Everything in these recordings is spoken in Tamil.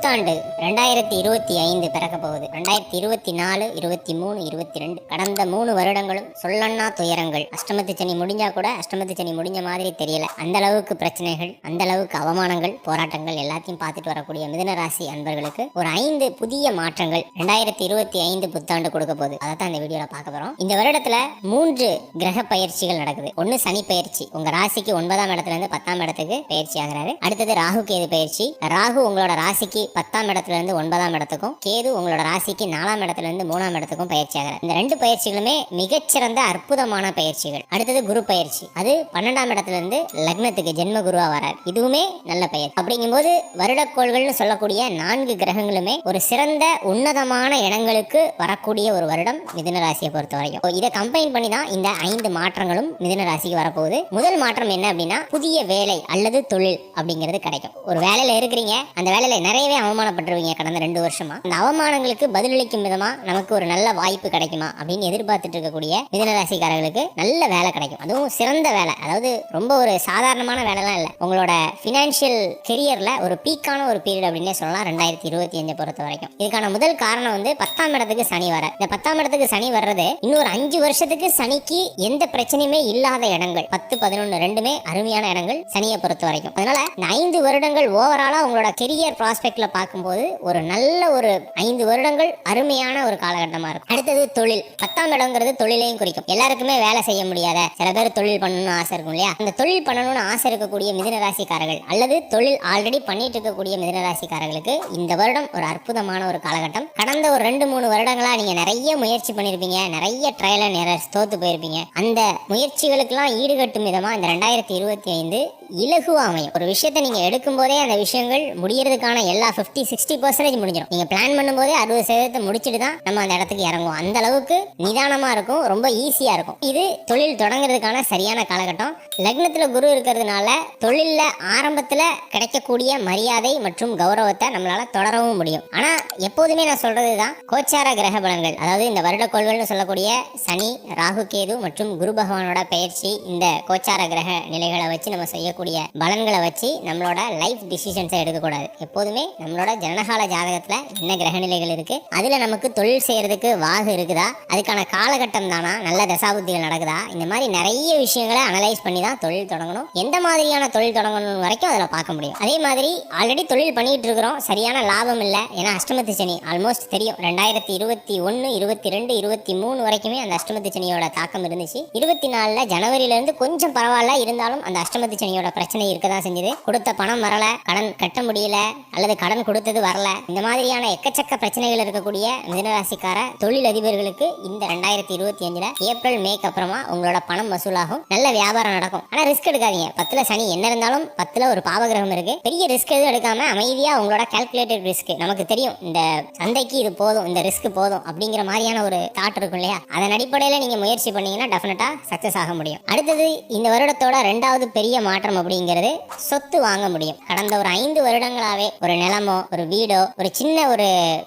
புத்தாண்டு ரெண்டாயிரத்தி இருபத்தி ஐந்து பிறக்க போகுது ரெண்டாயிரத்தி இருபத்தி நாலு இருபத்தி மூணு இருபத்தி ரெண்டு. கடந்த மூணு வருடங்களும் சொல்லன்னா துயரங்கள். அஷ்டமத்து சனி முடிஞ்சா கூட அஷ்டமத்து சனி முடிஞ்ச மாதிரி தெரியல. அந்த அளவுக்கு பிரச்சனைகள் அந்த அளவுக்கு அவமானங்கள் போராட்டங்கள் எல்லாத்தையும் பார்த்துட்டு வரக்கூடிய மிதுன ராசி அன்பர்களுக்கு ஒரு ஐந்து புதிய மாற்றங்கள் ரெண்டாயிரத்தி இருபத்தி ஐந்து புத்தாண்டு கொடுக்க போகுது. அதை தான் இந்த வீடியோல பார்க்க போறோம். இந்த வருடத்துல மூன்று கிரக பயிற்சிகள் நடக்குது. ஒன்னு சனி பயிற்சி. உங்க ராசிக்கு ஒன்பதாம் இடத்துல இருந்து பத்தாம் இடத்துக்கு பயிற்சி ஆகிறாரு. அடுத்தது ராகு கேது பயிற்சி. ராகு உங்களோட ராசிக்கு பத்தாம் இடத்துல இருந்து ஒன்பதாம் இடத்துக்கும் கேது உங்களோட ராசிக்கு நாலாம் இடத்துல இருந்து மூணாம் இடத்துக்கும் பயிற்சி ஆகிறார். இந்த ரெண்டு பயிற்சிகளுமே மிகச்சிறந்த அற்புதமான பயிற்சிகள். அடுத்தது குரு பயிற்சி. அது பன்னெண்டாம் இடத்துல இருந்து லக்னத்துக்கு ஜென்ம குருவா வரார். இதுவுமே நல்ல பெயர் அப்படிங்கும்போது வருடக்கோள்கள்னு சொல்லக்கூடிய நான்கு கிரகங்களுமே ஒரு சிறந்த உன்னதமான இடங்களுக்கு வரக்கூடிய ஒரு வருடம் மிதுன ராசியை பொறுத்த வரைக்கும் இதை கம்பைன் பண்ணி தான் இந்த ஐந்து மாற்றங்களும் மிதுன ராசிக்கு வரப்போகுது. முதல் மாற்றம் என்ன அப்படின்னா புதிய வேலை அல்லது தொழில் அப்படிங்கிறது கிடைக்கும். ஒரு வேலையில இருக்கிறீங்க அந்த வேலையில நிறையவே அவமானப்பட்டுருவீங்க கடந்த ரெண்டு வருஷமா? அந்த அவமானங்களுக்கு பதிலளிக்கும் விதமா நமக்கு ஒரு நல்ல வாய்ப்பு கிடைக்குமா? அப்படின்னு எதிர்பார்த்துட்டு இருக்கக்கூடிய மிதனராசிக்காரர்களுக்கு நல்ல வேலை கிடைக்கும். அதுவும் சிறந்த வேலை. அதாவது ரொம்ப ஒரு சாதாரணமான வேலைலாம் இல்லை. உங்களோட ஃபினான்ஷியல் கெரியர்ல ஒரு பீக்கான ஒரு பீரியட் அப்படின்னே சொல்லலாம். ரெண்டாயிரத்தி இருபத்தி அஞ்சு பொறுத்த வரைக்கும். இதுக்கான முதல் காரணம் வந்து பத்தாம் இடத்துக்கு சனி வர. இந்த பத்தாம் இடத்துக்கு சனி வர்றது இன்னொரு அஞ்சு வருஷத்துக்கு சனிக்கு எந்த பிரச்சனையுமே இல்லாத இடங்கள். பத்து பதினொன்று ரெண்டுமே அருமையான இடங்கள் சனியை பொறுத்த வரைக்கும். அதனால இந்த ஐந்து வருடங்கள் ஓவராலா உங்களோட கெரியர் ப்ராஸ்பெக்ட்ல பார்க்கும்போது ஒரு நல்ல ஒரு ஐந்து வருடங்கள் அருமையான ஒரு காலகட்டமா இருக்கும். அடுத்தது தொழில். பத்தாம் இடங்கிறது தொழிலையும் குறிக்கும். எல்லாருக்குமே வேலை செய்ய முடியாத சில பேர் தொழில் பண்ணணும்னு ஆசை இருக்கும் இல்லையா? அந்த தொழில் பண்ணணும்னு ஆசை இருக்கக்கூடிய மிதனராசிக்காரர்கள் அல்லது தொழில் ஆல்ரெடி பண்ணிட்டு இருக்கக்கூடிய மிதனராசிக்காரர்களுக்கு இந்த வருடம் ஒரு அற்புதமான ஒரு காலகட்டம். கடந்த ஒரு ரெண்டு மூணு வருடங்களா நீங்க நிறைய முயற்சி பண்ணிருப்பீங்க. நிறைய ட்ரையல் அண்ட் எரர்ஸ் தோத்து போயிருப்பீங்க. அந்த முயற்சிகளுக்கெல்லாம் ஈடுகட்டும் விதமா இந்த ரெண்டாயிரத்தி இருபத்தி ஐந்து இலகுவா அமையும் ஒரு விஷயத்தை நீங்க எடுக்கும் போதே அந்த விஷயங்கள் முடியறதுக்கான எல்லா 50 சிக்ஸ்டி பர்சன்டேஜ் முடிஞ்சிடும் நீங்க பிளான் பண்ணும்போதே அறுபது சதவீதத்தை முடிச்சுட்டு தான் நம்ம அந்த இடத்துக்கு இறங்குவோம். அந்த அளவுக்கு நிதானமா இருக்கும் ரொம்ப ஈஸியா இருக்கும். இது தொழில் தொடங்குறதுக்கான சரியான காலகட்டம். லக்னத்துல குரு இருக்கிறதுனால தொழிலில் ஆரம்பத்துல கிடைக்கக்கூடிய மரியாதை மற்றும் கௌரவத்தை நம்மளால தொடரவும் முடியும். ஆனா எப்போதுமே நான் சொல்றது தான் கோச்சார கிரக பலன்கள். அதாவது இந்த வருட கோள்கள்னு சொல்லக்கூடிய சனி ராகு கேது மற்றும் குரு பகவானோட பயிற்சி இந்த கோச்சார கிரக நிலைகளை வச்சு நம்ம செய்யக்கூடிய பலன்களை வச்சு நம்மளோட லைஃப் டிசிஷன்ஸை எடுக்கக்கூடாது. எப்போதுமே நம்மளோட ஜனனகால ஜாதகத்துல என்ன கிரகநிலைகள் இருக்கு அதுல நமக்கு தொழில் செய்யறதுக்கு வாகு இருக்குதா அதுக்கான காலகட்டம் தானா நல்ல தசாபுத்திகள் நடக்குதா இந்த மாதிரி நிறைய விஷயங்களை அனலைஸ் பண்ணி தான் தொழில் தொடங்கணும். எந்த மாதிரியான தொழில் தொடங்கணும் வரைக்கும் அதில் பார்க்க முடியும். அதே மாதிரி ஆல்ரெடி தொழில் பண்ணிட்டு இருக்கிறோம் சரியான லாபம் இல்லை. ஏன்னா அஷ்டமத்து சனி ஆல்மோஸ்ட் தெரியும். ரெண்டாயிரத்தி இருபத்தி ஒன்று இருபத்தி ரெண்டு இருபத்தி மூணு வரைக்குமே அந்த அஷ்டமத்து சனியோட தாக்கம் இருந்துச்சு. இருபத்தி நாலுல ஜனவரியிலேருந்து கொஞ்சம் பரவாயில்ல இருந்தாலும் அந்த அஷ்டமத்து சனியோட பிரச்சனை இருக்க தான் செஞ்சது. கொடுத்த பணம் வரல கடன் கட்ட முடியல அல்லது கடன் கொடுத்தது வரல. இந்த மாதிரியான எக்கச்சக்க பிரச்சனைகள் இருக்கக்கூடிய மிதனராசிக்கார தொழில் அதிபர்களுக்கு இந்த ரெண்டாயிரத்தி இருபத்தி அஞ்சுல ஏப்ரல் மேக்கு அப்புறமா உங்களோட பணம் வசூலாகும். நல்ல வியாபாரம் நடக்கும். ஆனா ரிஸ்க் எடுக்காதீங்க. பத்துல சனி என்ன இருந்தாலும் பத்துல ஒரு பாவகிரகம் இருக்கு. பெரிய ரிஸ்க் எதுவும் எடுக்காம அமைதியா உங்களோட கால்குலேட்டட் ரிஸ்க் நமக்கு தெரியும் இந்த சந்தைக்கு இது போதும் இந்த ரிஸ்க் போதும் அப்படிங்கிற மாதிரியான ஒரு தாட் இருக்கும் இல்லையா? அதன் அடிப்படையில நீங்க முயற்சி பண்ணீங்கன்னா டெஃபினட்டா சக்சஸ் ஆக முடியும். அடுத்தது இந்த வருடத்தோட ரெண்டாவது பெரிய மாற்றம் அப்படிங்கிறது சொத்து வாங்க முடியும். கடந்த ஒரு ஐந்து வருடங்களாவே ஒரு நிலமோ ஒரு வீடோ ஒரு சின்ன ஒரு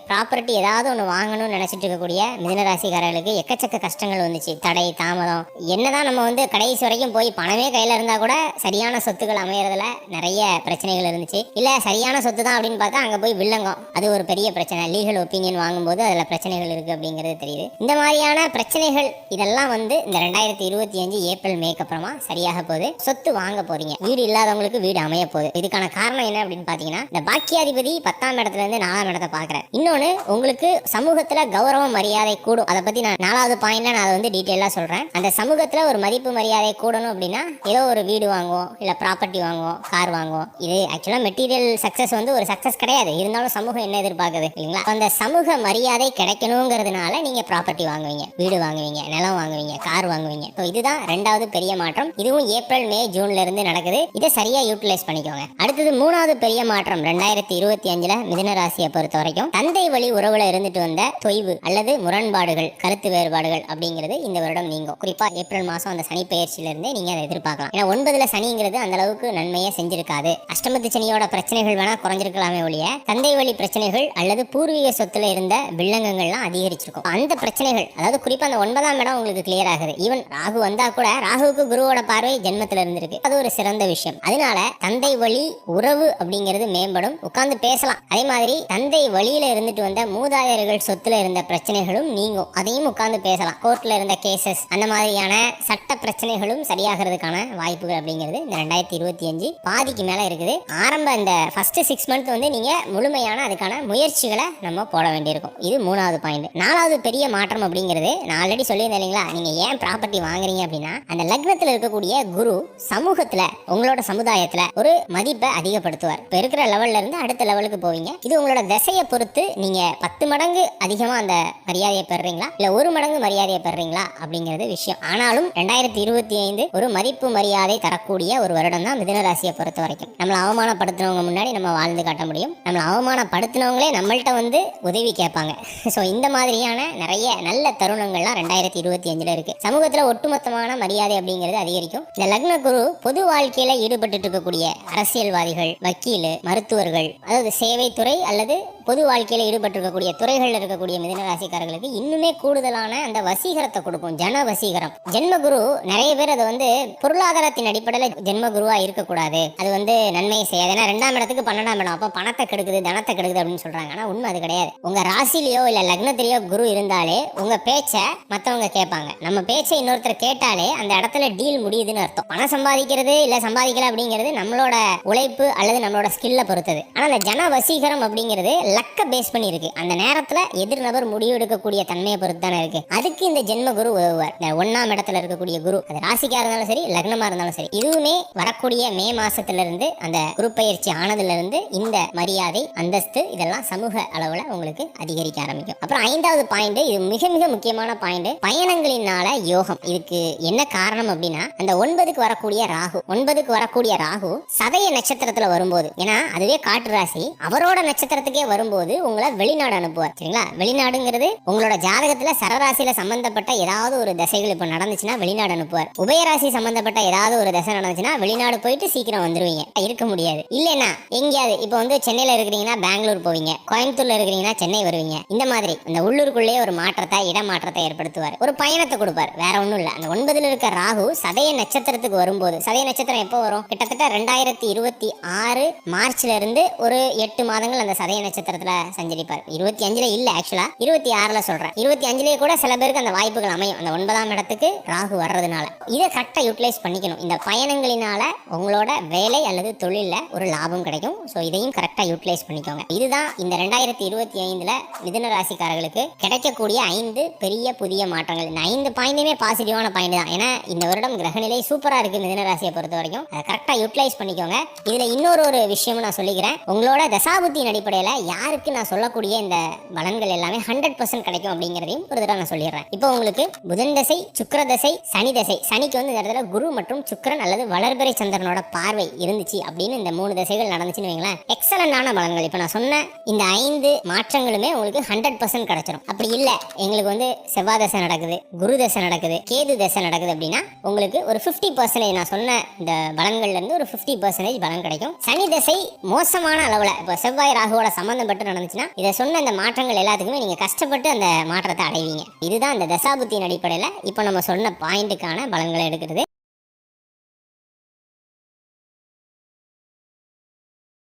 ப்ராப்பர்ட்டி ஏதாவது ஒன்று வாங்கணும்னு நினைச்சிட்டு இருக்கக்கூடிய மிதனராசிக்காரர்களுக்கு எக்கச்சக்க கஷ்டங்கள் வந்துச்சு. தடை தாமதம். என்னதான் நம்ம வந்து கடைசி வரைக்கும் போய் பணமே கையில இருந்தா கூட சரியான சொத்துக்கள் அமையறதுல நிறைய பிரச்சனைகள் இருந்துச்சு. இல்ல சரியான சொத்து தான் அப்படின்னு பார்த்தா அங்க போய் வில்லங்கம். அது ஒரு பெரிய பிரச்சனை. லீகல் ஒப்பீனியன் வாங்கும்போது அதுல பிரச்சனைகள் இருக்கு அப்படிங்கிறது தெரியுது. இந்த மாதிரியான பிரச்சனைகள் இதெல்லாம் வந்து இந்த ரெண்டாயிரத்தி இருபத்தி அஞ்சு ஏப்ரல் மேக்கு அப்புறமா சரியாக போகுது. சொத்து வாங்க போறீங்க. வீடு இல்லாதவங்களுக்கு வீடு அமைய போகுது. இதுக்கான காரணம் என்ன அப்படின்னு பாத்தீங்கன்னா இந்த பாக்கியாதிபதி பத்தாம் இடத்துல இருந்து நாலாம் இடத்தை பாக்குறாரு இன்னொன்னு உங்களுக்கு சமூகத்துல கௌரவம் மரியாதை கூடும். அதை பத்தி நான் நாலாவது பாயிண்ட்ல நான் அதை வந்து டீட்டெயிலா சொல்றேன். அந்த சமூகத்துல ஒரு மதிப்பு மரியாதை கூடணும் அப்படின்னா ஏதோ ஒரு வீடு வாங்குவோம் இல்ல ப்ராப்பர்ட்டி வாங்குவோம் கார் வாங்குவோம் இது ஆக்சுவலா மெட்டீரியல் சக்சஸ் வந்து ஒரு சக்சஸ் கிடையாது. இருந்தாலும் சமூகம் என்ன எதிர்பார்க்குது இல்லைங்களா? அந்த சமூக மரியாதை கிடைக்கணுங்கிறதுனால நீங்க ப்ராப்பர்ட்டி வாங்குவீங்க. வீடு வாங்குவீங்க நிலம் வாங்குவீங்க கார் வாங்குவீங்க. இதுதான் ரெண்டாவது பெரிய மாற்றம். இதுவும் ஏப்ரல் மே ஜூன்ல இருந்து நடக்குது. இருக்குது. இதை சரியா யூட்டிலைஸ் பண்ணிக்கோங்க. அடுத்தது மூணாவது பெரிய மாற்றம் ரெண்டாயிரத்தி இருபத்தி அஞ்சுல மிதன ராசியை பொறுத்த வரைக்கும். தந்தை வழி உறவுல இருந்துட்டு வந்த தொய்வு அல்லது முரண்பாடுகள் கருத்து வேறுபாடுகள் அப்படிங்கிறது இந்த வருடம் நீங்கும். குறிப்பா ஏப்ரல் மாசம் அந்த சனி பயிற்சியில இருந்தே நீங்க அதை எதிர்பார்க்கலாம். ஏன்னா ஒன்பதுல சனிங்கிறது அந்த அளவுக்கு நன்மையை செஞ்சிருக்காது. அஷ்டமத்து சனியோட பிரச்சனைகள் வேணா குறைஞ்சிருக்கலாமே ஒழிய தந்தை வழி பிரச்சனைகள் அல்லது பூர்வீக சொத்துல இருந்த வில்லங்கங்கள்லாம் அதிகரிச்சிருக்கும். அந்த பிரச்சனைகள் அதாவது குறிப்பா அந்த ஒன்பதாம் இடம் உங்களுக்கு கிளியர் ஆகுது. ஈவன் ராகு வந்தா கூட ராகுவுக்கு குருவோட பார்வை ஜென்மத்துல இருந்திருக்கு அது ஒரு சிறந்த சிறந்த விஷயம். அதனால தந்தை வழி உறவு அப்படிங்கிறது மேம்படும். உட்கார்ந்து பேசலாம். அதே மாதிரி தந்தை வழியில இருந்துட்டு வந்த மூதாதையர்கள் சொத்துல இருந்த பிரச்சனைகளும் நீங்கும். அதையும் உட்கார்ந்து பேசலாம். கோர்ட்ல இருந்த கேசஸ் அந்த மாதிரியான சட்ட பிரச்சனைகளும் சரியாகிறதுக்கான வாய்ப்புகள் அப்படிங்கிறது இந்த ரெண்டாயிரத்தி இருபத்தி அஞ்சு பாதிக்கு மேல இருக்குது. ஆரம்ப இந்த ஃபர்ஸ்ட் சிக்ஸ் மந்த் வந்து நீங்க முழுமையான அதுக்கான முயற்சிகளை நம்ம போட வேண்டியிருக்கும். இது மூணாவது பாயிண்ட் நாலாவது பெரிய மாற்றம் அப்படிங்கிறது நான் ஆல்ரெடி சொல்லியிருந்தேன் இல்லைங்களா? நீங்க ஏன் ப்ராப்பர்ட்டி வாங்குறீங்க அப்படின்னா அந்த லக்னத்தில் இருக்கக்கூடிய குரு சமூகத்துல உங்களோட சமுதாயத்துல ஒரு மதிப்பை அதிகப்படுத்துவார். இப்போ இருக்கிற லெவல்ல இருந்து அடுத்த லெவலுக்கு போவீங்க. இது உங்களோட திசையை பொறுத்து நீங்க பத்து மடங்கு அதிகமா அந்த மரியாதையை பெறுறீங்களா? இல்ல ஒரு மடங்கு மரியாதையை பெறுறீங்களா? அப்படிங்கிறது விஷயம். ஆனாலும் ரெண்டாயிரத்தி இருபத்தி ஐந்து ஒரு மதிப்பு மரியாதை தரக்கூடிய ஒரு வருடம் தான் மிதன ராசியை பொறுத்த வரைக்கும். நம்மளை அவமானப்படுத்தினவங்க முன்னாடி நம்ம வாழ்ந்து காட்ட முடியும். நம்மளை அவமானப்படுத்தினவங்களே நம்மள்கிட்ட வந்து உதவி கேட்பாங்க. ஸோ இந்த மாதிரியான நிறைய நல்ல தருணங்கள்லாம் ரெண்டாயிரத்தி இருபத்தி அஞ்சுல இருக்கு. சமூகத்துல ஒட்டுமொத்தமான மரியாதை அப்படிங்கிறது அதிகரிக்கும். இந்த லக்ன குரு பொது வாழ்க்கை வாழ்க்கையில ஈடுபட்டு இருக்கக்கூடிய அரசியல்வாதிகள் வக்கீல் மருத்துவர்கள் அதாவது சேவைத்துறை அல்லது பொது வாழ்க்கையில ஈடுபட்டு இருக்கக்கூடிய துறைகளில் இருக்கக்கூடிய மிதன ராசிக்காரர்களுக்கு இன்னுமே கூடுதலான அந்த வசீகரத்தை கொடுக்கும் ஜன வசீகரம். ஜென்மகுரு நிறைய பேர் அது வந்து பொருளாதாரத்தின் அடிப்படையில் ஜென்மகுருவா இருக்கக்கூடாது. அது வந்து நன்மையை செய்யாது. ஏன்னா ரெண்டாம் இடத்துக்கு பன்னெண்டாம் இடம். அப்போ பணத்தை கெடுக்குது தனத்தை கெடுக்குது அப்படின்னு சொல்றாங்க. ஆனா உண்மை அது கிடையாது. உங்க ராசிலேயோ இல்ல லக்னத்திலேயோ குரு இருந்தாலே உங்க பேச்சை மத்தவங்க கேட்பாங்க. நம்ம பேச்சை இன்னொருத்தர் கேட்டாலே அந்த இடத்துல டீல் முடியுதுன்னு அர்த்தம். பணம் சம்பாதிக்கிறது இல்ல சம்பாதிக்கல அப்படிங்கிறது நம்மளோட உழைப்பு அல்லது நம்மளோட ஸ்கில்ல பொறுத்தது. ஆனா அந்த ஜன வசீகரம் அப்படிங்கிறது லக்க பேஸ் பண்ணி இருக்கு அந்த நேரத்துல எதிர் நபர் முடிவு எடுக்கக்கூடிய தன்மையை பொறுத்து தானே இருக்கு. அதுக்கு இந்த ஜென்ம குரு உதவுவார். இந்த ஒன்னாம் இடத்துல இருக்கக்கூடிய குரு அது ராசிக்கா இருந்தாலும் சரி லக்னமா இருந்தாலும் சரி இதுவுமே வரக்கூடிய மே மாசத்துல இருந்து அந்த குரு பயிற்சி ஆனதுல இருந்து இந்த மரியாதை அந்தஸ்து இதெல்லாம் சமூக அளவுல உங்களுக்கு அதிகரிக்க ஆரம்பிக்கும். அப்புறம் ஐந்தாவது பாயிண்ட் இது மிக மிக முக்கியமான பாயிண்ட் பயணங்களினால யோகம். இதுக்கு என்ன காரணம் அப்படின்னா அந்த ஒன்பதுக்கு வரக்கூடிய ராகு ஒன்பது ஒன்பதுக்கு வரக்கூடிய ராகு சதய நட்சத்திரத்துல வரும்போது ஏன்னா அதுவே காட்டு ராசி அவரோட நட்சத்திரத்துக்கே வரும்போது உங்களை வெளிநாடு அனுப்புவார் சரிங்களா? வெளிநாடுங்கிறது உங்களோட ஜாதகத்துல சரராசியில சம்பந்தப்பட்ட ஏதாவது ஒரு தசைகள் இப்ப நடந்துச்சுன்னா வெளிநாடு அனுப்புவார். உபயராசி சம்பந்தப்பட்ட ஏதாவது ஒரு தசை நடந்துச்சுன்னா வெளிநாடு போயிட்டு சீக்கிரம் வந்துருவீங்க. இருக்க முடியாது. இல்லைன்னா எங்கேயாவது இப்போ வந்து சென்னையில இருக்கிறீங்கன்னா பெங்களூர் போவீங்க. கோயம்புத்தூர்ல இருக்கிறீங்கன்னா சென்னை வருவீங்க. இந்த மாதிரி அந்த உள்ளூருக்குள்ளேயே ஒரு மாற்றத்தை இடமாற்றத்தை ஏற்படுத்துவார். ஒரு பயணத்தை கொடுப்பார். வேற ஒன்றும் இல்லை. அந்த ஒன்பதுல இருக்க ராகு சதய நட்சத்திரத்துக்கு வரும்போது சதய நட்சத்திரம் எப்போ வரும்? கிட்டத்தட்ட ரெண்டாயிரத்தி இருபத்தி ஆறு மார்ச்ல இருந்து ஒரு எட்டு மாதங்கள் அந்த சதய நட்சத்திரத்துல சஞ்சரிப்பார். இருபத்தி அஞ்சுல இல்ல ஆக்சுவலா இருபத்தி ஆறுல சொல்றேன். இருபத்தி அஞ்சுலயே கூட சில பேருக்கு அந்த வாய்ப்புகள் அமையும். அந்த ஒன்பதாம் இடத்துக்கு ராகு வர்றதுனால. இதை கரெக்டா யூட்டிலைஸ் பண்ணிக்கணும். இந்த பயணங்களினால உங்களோட வேலை அல்லது தொழில ஒரு லாபம் கிடைக்கும். ஸோ இதையும் கரெக்டா யூட்டிலைஸ் பண்ணிக்கோங்க. இதுதான் இந்த ரெண்டாயிரத்தி இருபத்தி ஐந்துல மிதுன ராசிக்காரர்களுக்கு கிடைக்கக்கூடிய ஐந்து பெரிய புதிய மாற்றங்கள். இந்த ஐந்து பாயிண்டுமே பாசிட்டிவான பாயிண்ட் தான். ஏன்னா இந்த வருடம் கிரகநிலை சூப்பரா இருக்கு மிதுன ராசியை பொறுத்த வரைக்கும் அதை கரெக்டா யூட்டிலைஸ் பண்ணிக்கோங்க. இதுல இன்னொரு ஒரு விஷயமும் நான் சொல்லிக்கிறேன். உங்களோட தசாபுத்தியின் அடிப்படையில் யாருக்கு நான் சொல்லக்கூடிய இந்த பலன்கள் எல்லாமே ஹண்ட்ரட் பர்சன்ட் கிடைக்கும் அப்படிங்கிறதையும் ஒரு தடவை நான் சொல்லிடுறேன். இப்போ உங்களுக்கு புதன் தசை சுக்கர தசை சனி தசை. சனிக்கு வந்து இந்த இடத்துல குரு மற்றும் சுக்கரன் அல்லது வளர்பிறை சந்திரனோட பார்வை இருந்துச்சு அப்படின்னு இந்த மூணு தசைகள் நடந்துச்சுன்னு வைங்களேன். எக்ஸலண்டான பலன்கள். இப்போ நான் சொன்ன இந்த ஐந்து மாற்றங்களுமே உங்களுக்கு ஹண்ட்ரட் பர்சன்ட் கிடைச்சிரும். அப்படி இல்லை. எங்களுக்கு வந்து செவ்வாய் தசை நடக்குது குரு தசை நடக்குது கேது தசை நடக்குது அப்படின்னா உங்களுக்கு ஒரு ஃபிஃப்டி பர்சன்டேஜ் நான் சொன்ன இந்த பலன்கள்ல இருந்து ஒரு ஃபிஃப்டி பர்சன்டேஜ் பலன் கிடைக்கும். சனி தசை மோசமான அளவில் இப்போ செவ்வாய் ராகுவோட சம்பந்தப்பட்டு நடந்துச்சுன்னா இதை சொன்ன அந்த மாற்றங்கள் எல்லாத்துக்குமே நீங்க கஷ்டப்பட்டு அந்த மாற்றத்தை அடைவீங்க. இதுதான் அந்த தசாபுத்தியின் அடிப்படையில் இப்போ நம்ம சொன்ன பாயிண்ட்டுக்கான பலன்களை எடுக்கிறது.